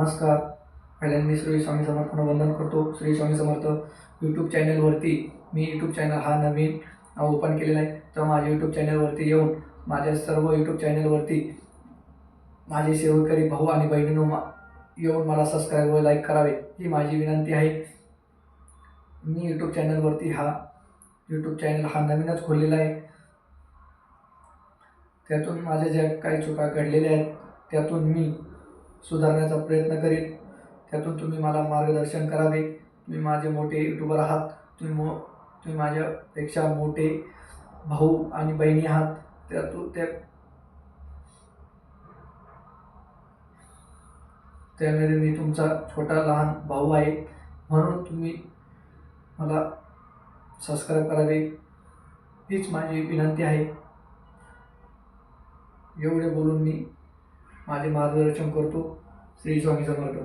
नमस्कार. पहिल्यांदा मी श्री स्वामी समर्थांना वंदन करतो. श्री स्वामी समर्थ यूट्यूब चॅनलवरती मी यूट्यूब चॅनल हा नवीन ओपन केलेला आहे. तर माझ्या यूट्यूब चॅनलवरती येऊन माझ्या सर्व यूट्यूब चॅनलवरती माझे सेवकरी भाऊ आणि बहिणीनो मा येऊन मला सबस्क्राईब व लाईक करावे ही माझी विनंती आहे. मी यूट्यूब चॅनलवरती हा यूट्यूब चॅनल हा नवीनच खोललेला आहे. त्यातून माझ्या ज्या काही चुका घडलेल्या आहेत त्यातून मी सुधारण्याचा प्रयत्न करीन. त्यातून तुम्ही मला मार्गदर्शन करावे. तुम्ही माझे मोठे यूट्यूबर आहात. तुम्ही मो तुम्ही माझ्यापेक्षा मोठे भाऊ आणि बहिणी आहात. त्यातून त्या त्यामध्ये मी तुमचा छोटा लहान भाऊ आहे. म्हणून तुम्ही मला सबस्क्राईब करावे. हीच माझी विनंती आहे. एवढे बोलून मी माझे मार्गदर्शन करतो श्री स्वामी समर्थ.